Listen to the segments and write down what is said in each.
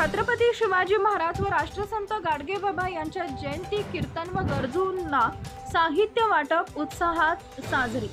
छत्रपती शिवाजी महाराज व राष्ट्रसंत गाडगेबाबा यांच्या जयंती कीर्तन व गरजूंना साहित्य वाटप उत्साहात साजरी.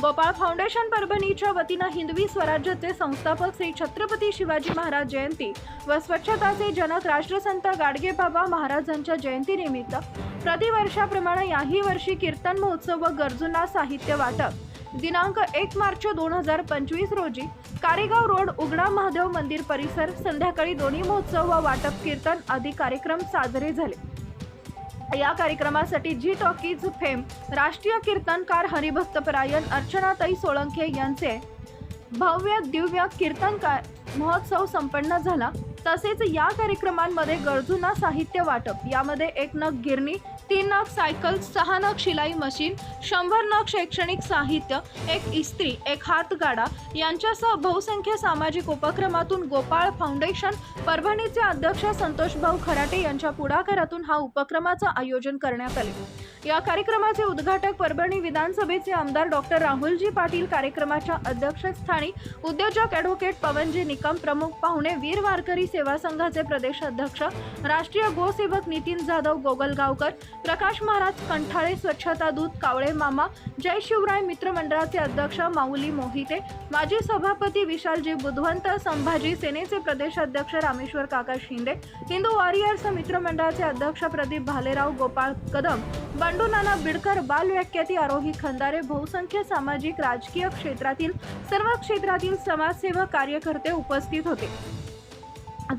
गोपाळ फाउंडेशन परभणीच्या वतीनं हिंदवी स्वराज्याचे संस्थापक श्री छत्रपती शिवाजी महाराज जयंती व स्वच्छताचे जनक राष्ट्रसंत गाडगेबाबा महाराजांच्या जयंतीनिमित्त प्रतिवर्षाप्रमाणे याही वर्षी कीर्तन महोत्सव व गरजूंना साहित्य वाटप. दिनांक एक मार्च दोन हजार पंचवीस रोजी कारेगाव रोड उगडा महादेव मंदिर परिसर संध्याकाळी दोन्ही महोत्सव व वाटप कीर्तन आदी कार्यक्रम साजरे झाले. या कार्यक्रमासाठी जी टॉकीज फेम राष्ट्रीय कीर्तनकार हरिभक्तपरायण अर्चनाताई सोळंखे यांचे भव्य दिव्य कीर्तनकार महोत्सव संपन्न झाला. तसेच या कार्यक्रमांमध्ये गरजूंना साहित्य वाटप यामध्ये एक नग गिरणी तीन नग सायकल सहा नग शिलाई मशीन शंभर नग शैक्षणिक साहित्य एक इस्त्री एक हातगाडा यांच्यासह बहुसंख्य सामाजिक उपक्रमातून गोपाळ फाउंडेशन परभणीचे अध्यक्ष संतोषभाऊ खराटे यांच्या पुढाकारातून हा उपक्रमाचं आयोजन करण्यात आले. या कार्यक्रमाचे उद्घाटक परभणी विधानसभेचे आमदार डॉक्टर राहुलजी पाटील कार्यक्रमाच्या अध्यक्षस्थानी उद्योजक ॲडव्होकेट पवनजी निकम प्रमुख पाहुणे वीर वारकरी सेवा संघाचे प्रदेश अध्यक्ष राष्ट्रीय गोसेवक नितीन जाधव गोगलगावकर प्रकाश महाराज कंठाळे स्वच्छता दूत कावळे मामा जय शिवराय मित्रमंडळाचे अध्यक्ष माऊली मोहिते माजी सभापती विशालजी बुधवंत संभाजी सेनेचे प्रदेशाध्यक्ष रामेश्वर काका शिंदे हिंदू वॉरियर्स मित्रमंडळाचे अध्यक्ष प्रदीप भालेराव गोपाळ कदम बंडू नाना बिडकर बाल व्याख्याती आरोही खंदारे बहुसंख्य सामाजिक राजकीय क्षेत्रातील सर्व क्षेत्रातील समाजसेवक कार्यकर्ते उपस्थित होते.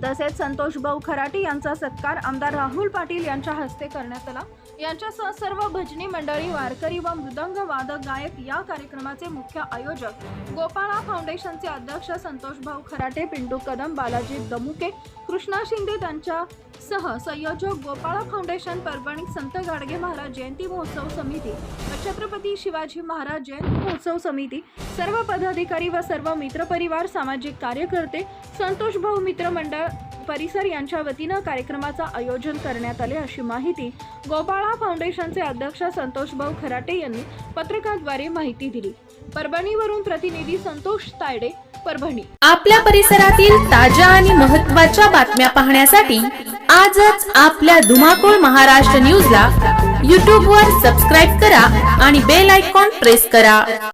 तसेच संतोष भाऊ खराटे यांचा सत्कार आमदार राहुल पाटील यांच्या हस्ते करण्यात आला. यांच्यासह सर्व भजनी मंडळी वारकरी व मृदंग वादक गायक या कार्यक्रमाचे मुख्य आयोजक गोपाळा फाउंडेशनचे अध्यक्ष संतोष भाऊ खराटे पिंटू कदम बालाजी दमुके कृष्णा शिंदे त्यांच्या सह संयोजक गोपाळा फाउंडेशन परभणी संत गाडगे महाराज जयंती महोत्सव समिती व छत्रपती शिवाजी महाराज जयंती महोत्सव समिती सर्व पदाधिकारी व सर्व मित्रपरिवार सामाजिक कार्यकर्ते संतोष भाऊ परिसर यांच्या वतीनं कार्यक्रमाचं आयोजन करण्यात आले अशी माहिती गोपाळा फाउंडेशनचे अध्यक्ष संतोष भाऊ खराटे यांनी पत्रकाद्वारे माहिती दिली. परभणीवरून प्रतिनिधी संतोष तायडे परभणी. आपल्या परिसरातील ताज्या आणि महत्त्वाच्या बातम्या पाहण्यासाठी आजच आपल्या धुमाकूळ महाराष्ट्र न्यूजला यूट्यूबवर सबस्क्राईब करा आणि बेल आयकॉन प्रेस करा.